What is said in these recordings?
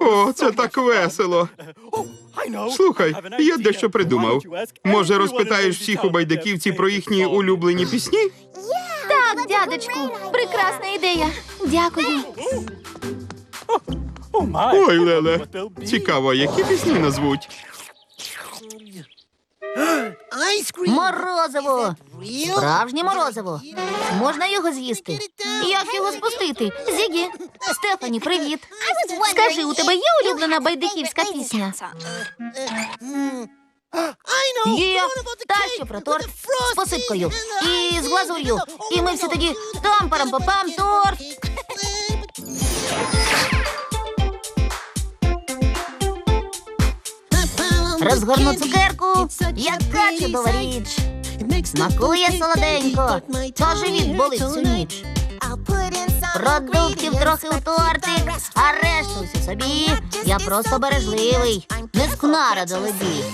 О, це так весело. Слухай, я дещо придумав. Може, розпитаєш всіх у байдаківці про їхні улюблені пісні? Так, дядечку, прекрасна ідея. Дякую. Ой, Леле, цікаво, які пісні назвуть. Морозиво. Справжнє морозиво. Можна його з'їсти? Як його спустити? Зігі, Стефані, привіт. Скажи, у тебе є улюблена байдиківська пісня? Є та що про торт з посипкою і з глазур'ю. І ми всі тоді там парам папам торт. Розгорну цукерку, яка чудова річ. Смакує солоденько, то живіт болить всю ніч. Продуктів трохи у тортик, а решту всю собі. Я просто бережливий, не скнара до лебі.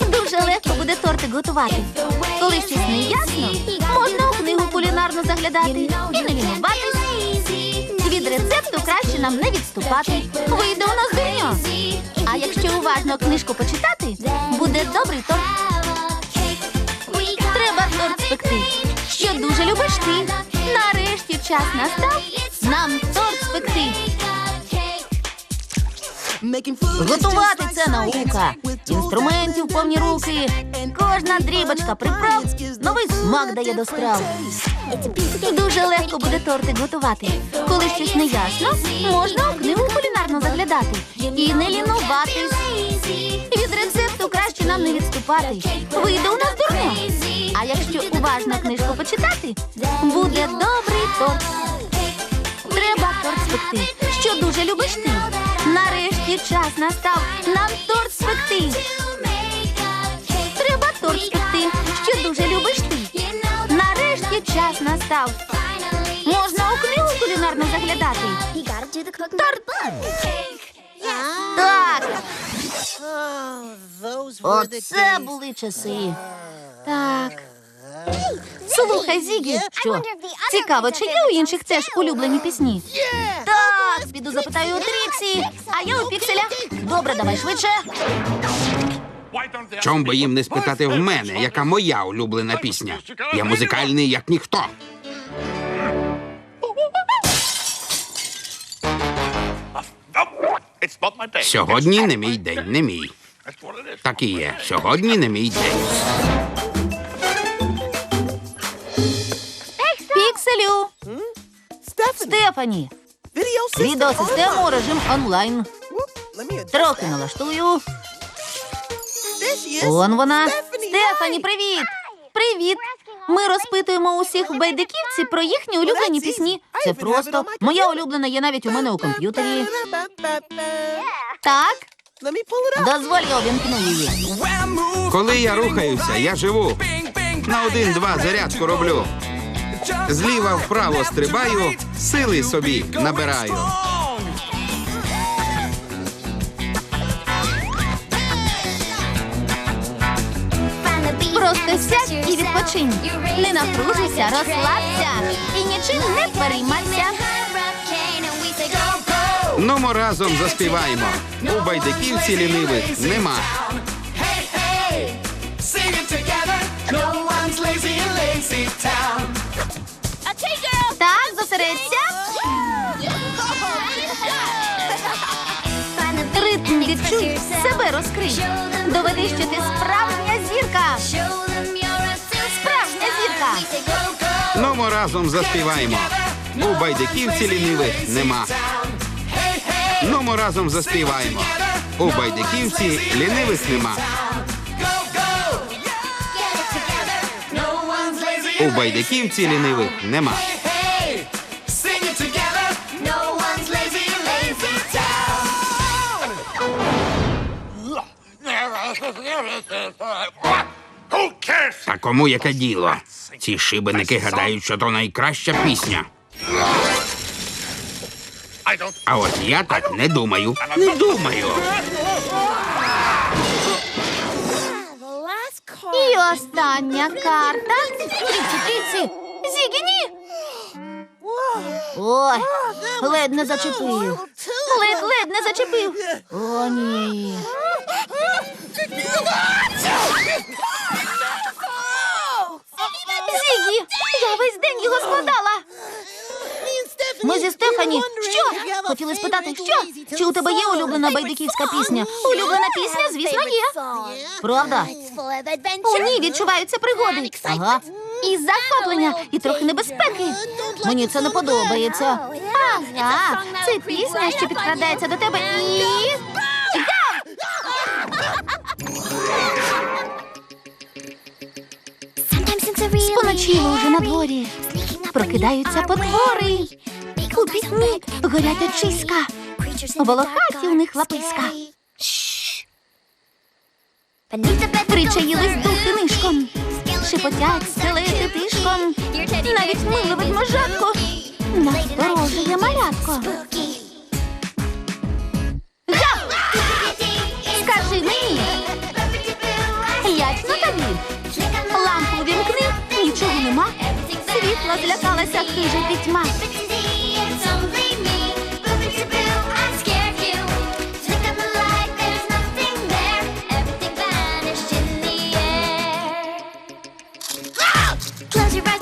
Дуже легко буде тортик готувати. Коли щось не ясно, можна у книгу кулінарну заглядати і лінуватись. Краще нам не відступати. Вийде у нас дурня. А якщо уважно книжку почитати, буде добрий торт. Треба торт спекти, що дуже любиш ти. Нарешті час настав нам торт спекти. Готувати це наука. Інструментів повні руки. Кожна дрібочка приправ новий смак дає до страв. Дуже легко буде тортик готувати. Коли щось не ясно, можна у книгу кулінарну заглядати і не лінуватись. Від рецепту краще нам не відступати. Вийде у нас дурно. А якщо уважно книжку почитати, буде добрий торт. Торт спекти, що дуже любиш ти. Нарешті час настав нам торт спекти. Треба торт спекти, що дуже любиш ти. Нарешті час настав. Можна у книгу кулінарну заглядати. Торт. Так, оце були часи. Так. Слухай, Зігі, що? Цікаво, чи є у інших теж улюблені пісні? Так, піду запитаю у Тріксі, а я у пікселя. Добре, давай швидше. Чом би їм не спитати в мене, яка моя улюблена пісня? Я музикальний, як ніхто. Сьогодні не мій день, не мій. Так і є. Сьогодні не мій день. Стефані. Відеосистему режим онлайн. Трохи налаштую. Он вона. Стефані, привіт! Привіт! Ми розпитуємо усіх в байдиківці про їхні улюблені пісні. Це просто. Моя улюблена є навіть у мене у комп'ютері. Так? Дозволь, я увімкну її. Коли я рухаюся, я живу. На один-два зарядку роблю. Зліва вправо стрибаю, сили собі набираю. Просто сядь і відпочинь. Не напружуйся, розслабся і нічим не переймайся. Нумо разом заспіваємо. У байдиківці лінивих нема. Так, зосередься. Ритм відчуй, себе розкрий. Доведи, що ти справжня зірка. Справжня зірка. Нумо разом заспіваємо. У байдиківці лінивих нема. Нумо разом заспіваємо. У байдиківці лінивих нема. У байдиківці лінивих нема. Та кому яке діло? Ці шибеники гадають, що то найкраща пісня. А от я так не думаю. Не думаю. І остання карта. Тиці, тиці, зігіні. Ой, ледь не зачепив. Ледь-ледь не зачепив. О, ні. Зігі, я весь день його складала. Ми зі Стефані. Що? Хотіли спитати, що? Чи у тебе є улюблена байдиківська пісня? Улюблена пісня, звісно, є. Правда? У ній відчуваються пригоди. Ага. І захоплення, і трохи небезпеки. Мені це не подобається. Ага, це пісня, що підкрадається до тебе і. Споночило уже на дворі. Прокидаються потвори. У пітьмі горять очиська. Волохаті у них лаписька. Причаїлись духи нишком. Шепотять скелети тишком. Навіть миле ведмежатко. Насторожує малятко. Скажи мені, лячно тобі. Лампу вімкни, нічого нема. Світла злякалася хижа пітьма.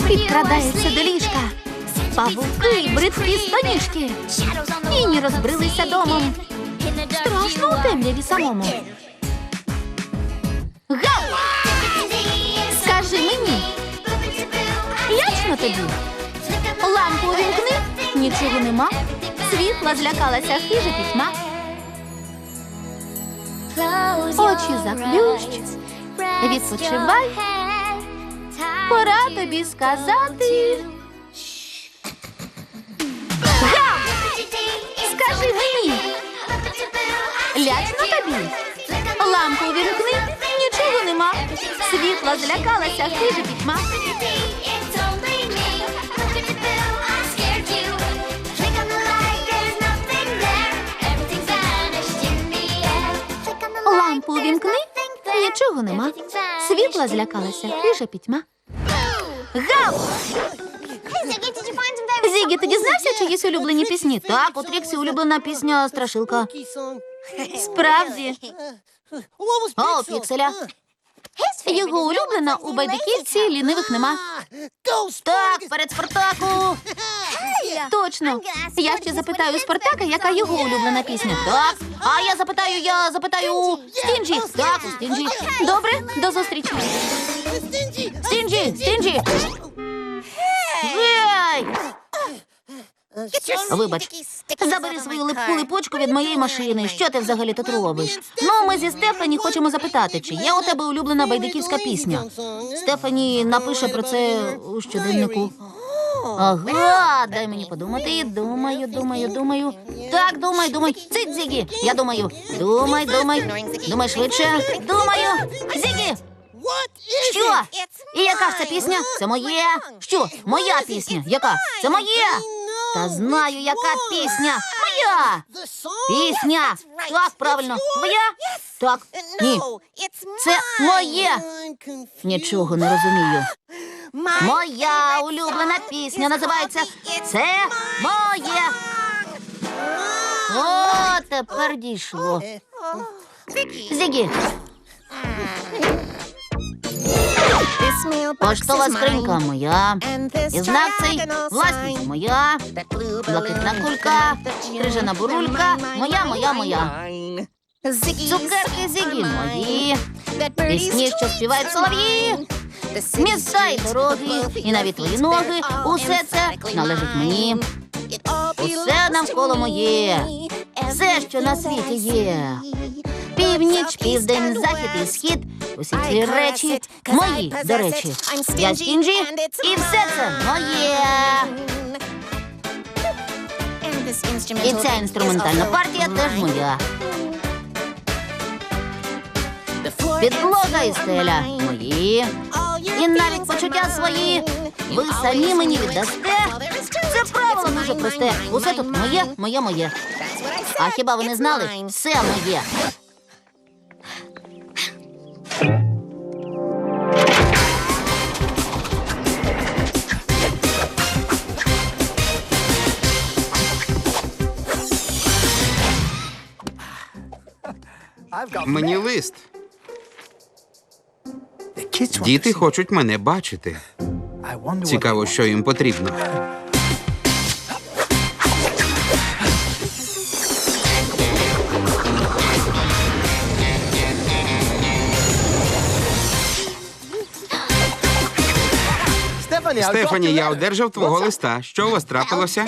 Підкрадається до ліжка. Павуки, бридкі стоніжки. Тіні розбрилися домом. Страшно у темряві самому. Гав! Скажи мені, лячно тобі. Лампу увімкни, нічого нема. Світла злякалася хижа пітьма. Очі заплющ, Відпочивай. Пора тобі сказати. Скажи мені, лячно тобі. Лампу увімкни, нічого нема. Світла злякалася хижа пітьма. Лампу увімкни, нічого нема. Світла злякалася хижа пітьма. Гав! Зігі, ти дізнався чиїсь улюблені пісні? Так, у Тріксі улюблена пісня Страшилка. Справді. О, Пікселя. Його улюблена у байдиківці лінивих нема. Так, перед Спартаку. Точно. Я ще запитаю Спартака, яка його улюблена пісня. Так. А я запитаю, я запитаю у Стінджі. Так, у Стінджі. Добре, до зустрічі. Стінджі, Стінджі. Гей! Вибач, забери свою липку липочку від моєї машини. Що ти взагалі тут робиш? Ну, ми зі Стефані хочемо запитати, чи є у тебе улюблена байдиківська пісня. Стефані напише про це у щоденнику. Ага, дай мені подумати. Думаю, думаю, думаю. Так, думай, думай. Цить, Зігі. Я думаю. Думай, думай. Думай швидше. Думаю. Зігі. Що? І яка ж це пісня? Це моє. Що? Моя пісня. Яка? Це моє. Та знаю, яка пісня. Моя. Пісня. Так, правильно. Твоя? Так. Ні. Це моє. Нічого не розумію. Моя улюблена пісня називається Це моє. О, тепер дійшло. Зігі, поштова скринька моя. І знак цей власність моя. Блакитна кулька, крижана бурулька, моя, моя, моя. Цукерки зігі мої. Пісні, що співають солов'ї. Міста і дороги, і навіть твої ноги. Усе це належить мені. Усе навколо моє. Все, що на світі є. Північ, південь, захід і схід. Усі ці речі мої, до речі. Я Стінджі, і все це моє. І ця інструментальна партія теж моя. Підлога і стеля мої. І навіть почуття свої. Ви самі мені віддасте. Це правило дуже просте. Усе тут моє, моє, моє. А хіба ви не знали? Все моє. Мені лист. Діти хочуть мене бачити. Цікаво, що їм потрібно. Стефані, я одержав твого листа. Що у вас трапилося?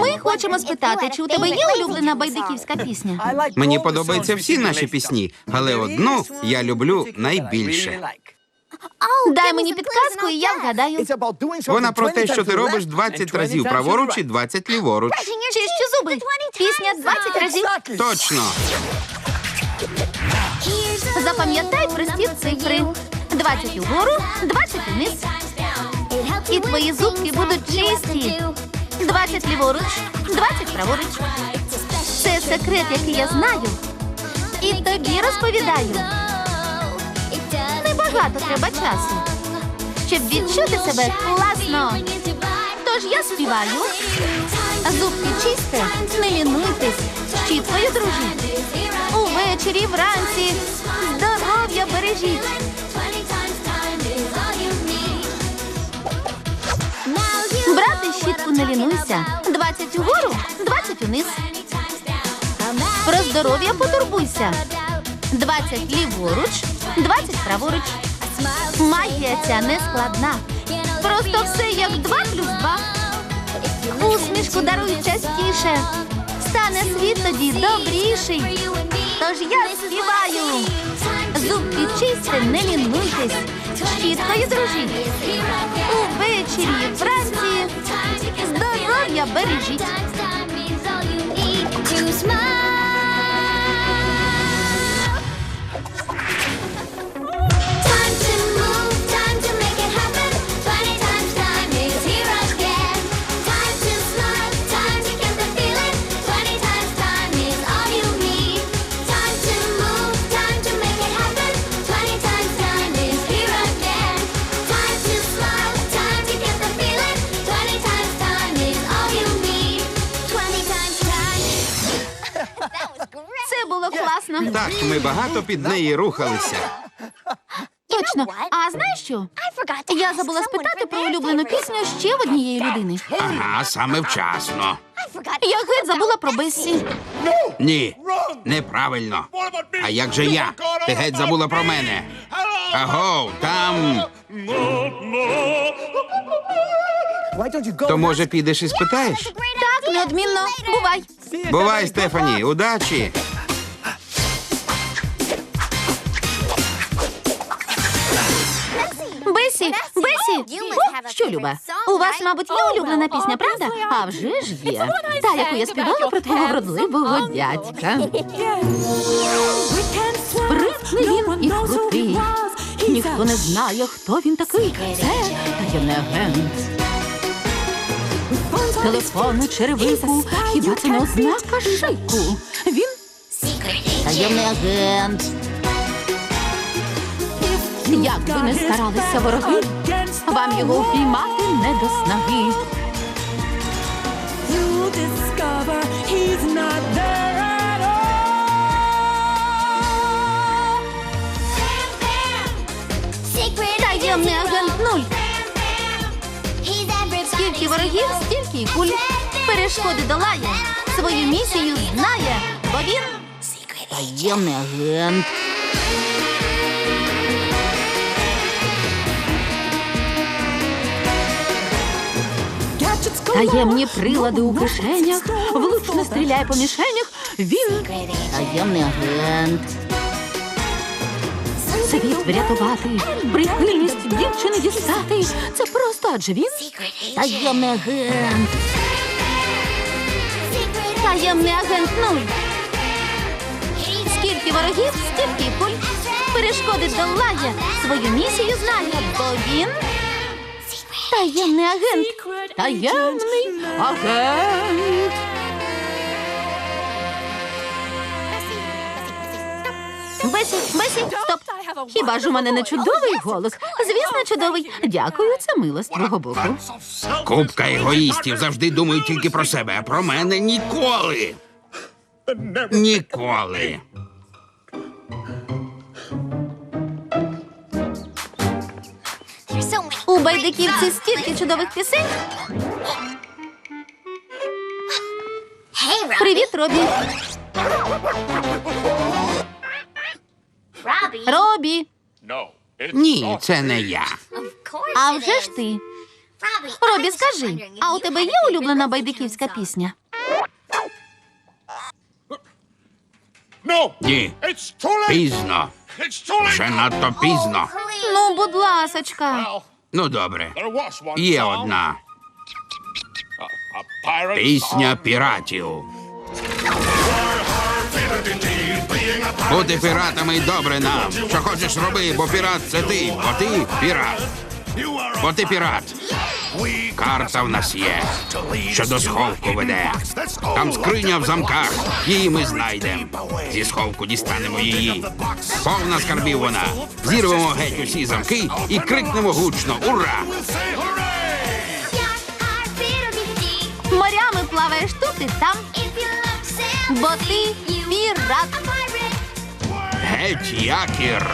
Ми хочемо спитати, чи у тебе є улюблена байдиківська пісня? Мені подобаються всі наші пісні, але одну я люблю найбільше. Дай мені підказку, і я вгадаю. Вона про те, що ти робиш 20 разів праворуч і 20 ліворуч. Чищу зуби. Пісня 20 разів. Точно. Запам'ятай прості цифри. 20 угору, 20 вниз. І твої зубки будуть чисті. 20 ліворуч, 20 праворуч. Це секрет, який я знаю. І тобі розповідаю. Небагато треба часу, щоб відчути себе класно. Тож я співаю. Зубки чисте, не лінуйтесь, щіткою дружіть. Увечері, вранці, здоров'я бережіть. Брати щітку не лінуйся. 20 угору, 20 униз. Про здоров'я потурбуйся. 20 ліворуч, 20 праворуч. Магія ця не складна. Просто все як 2 плюс 2. Усмішку даруй частіше. Стане світ тоді добріший. Тож я співаю. Зубки чисті, не лінуйтесь. Щіткою дружіть. Увечері, вранці. Здоров'я бережіть. Ми багато під неї рухалися. Точно. А знаєш що? Я забула спитати про улюблену пісню ще в однієї людини. Ага, саме вчасно. Я геть забула про Бессі. Ні, неправильно. А як же я? Ти геть забула про мене. Аго, там. То може підеш і спитаєш? Так, неодмінно. Бувай. Бувай, Стефані, удачі. Бесі, Бесі. О, що, Люба? У вас, мабуть, є улюблена пісня, правда? А вже ж є. Та, яку я співала про твого вродливого дядька. Спритний він і крутий. Ніхто не знає, хто він такий. Це таємний агент. Телефон черевику, хіба це не ознака шику? Він таємний агент. Як би не старалися вороги, вам його впіймати не до снаги. Таємний агент нуль. Скільки ворогів, стільки й куль. Перешкоди долає, свою місію знає, бо він таємний агент. Таємні прилади у кишенях, влучно стріляє по мішенях. Він таємний агент. Світ врятувати, прихильність дівчини дістати. Це просто адже він таємний агент. Таємний агент нуль. Скільки ворогів, стільки куль. Перешкоди долає, свою місію знає, бо він таємний агент. Таємний агент. Бесі, Бесі, стоп. Хіба ж у мене не чудовий голос? Звісно, чудовий. Дякую, це мило з твого боку. Купка егоїстів завжди думають тільки про себе, а про мене ніколи. Ніколи. У байдиківці стільки чудових пісень. Привіт, Робі. Робі. Ні, це не я. А вже ж ти. Робі, скажи, а у тебе є улюблена байдиківська пісня? Ні. Пізно. Вже надто пізно. Ну, будь ласочка. Ну добре. Є одна. Пісня піратів. Бути піратами добре нам. Що хочеш роби, бо пірат це ти, бо ти пірат. Бо ти пірат. Карта в нас є, що до сховку веде. Там скриня в замках, її ми знайдемо. Зі сховку дістанемо її. Повна скарбів вона. Зірвемо геть усі замки і крикнемо гучно Ура! Морями плаваєш тут і там, бо ти пірат. Геть якір.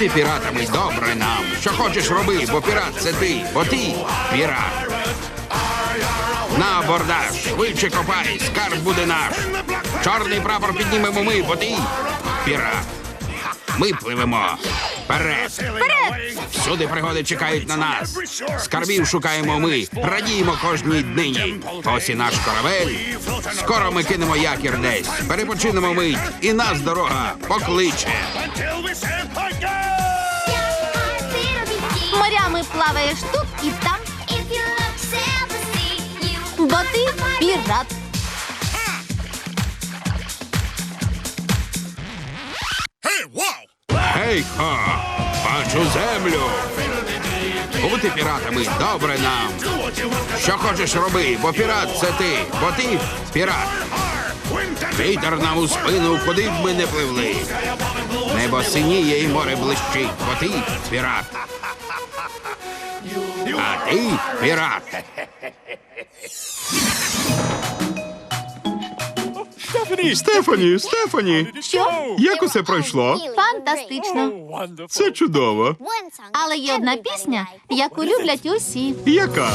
Бути піратами добре нам. Що хочеш роби, бо пірат це ти, бо ти пірат. На абордаж, швидше копай, скарб буде наш. Чорний прапор піднімемо ми, бо ти пірат. Ми пливемо. Вперед! Вперед! Всюди пригоди чекають на нас. Скарбів шукаємо ми, радіємо кожній днині. Ось і наш корабель. Скоро ми кинемо якір десь. Перепочинемо мить, і нас дорога покличе. Плаваєш тут і там, бо ти пірат. Гей, ха! Бачу землю. Бути піратами добре нам. Що хочеш роби, бо пірат це ти, бо ти пірат. Вітер нам у спину, куди б ми не пливли. Небо синіє і море блищить, бо ти пірат. А ти пірат. Стефані, Стефані, Що? як усе пройшло? Фантастично. Це чудово. Але є одна пісня, яку люблять усі. Яка?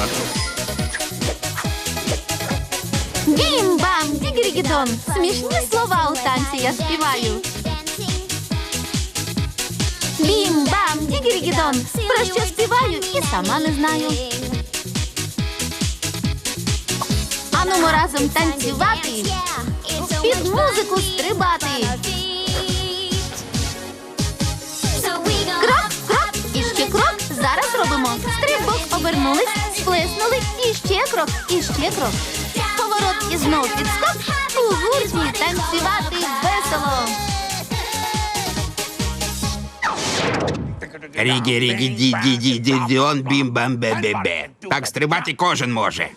Бім-бам, дігрігідон. Смішні слова у танці я співаю. Бім-бам, дігрігідон. Про що співаю і сама не знаю. Анумо разом танцювати, під музику стрибати. Крок, крок, і ще крок. Зараз робимо. Стрибок обернулись, сплеснули, і ще крок, і ще крок. Поворот і знов підскок. У гурті танцювати весело. Рігі, рігі, ді, ді, ді, ді, діон, бім, бам, бе, бе, бе. Так стрибати кожен може.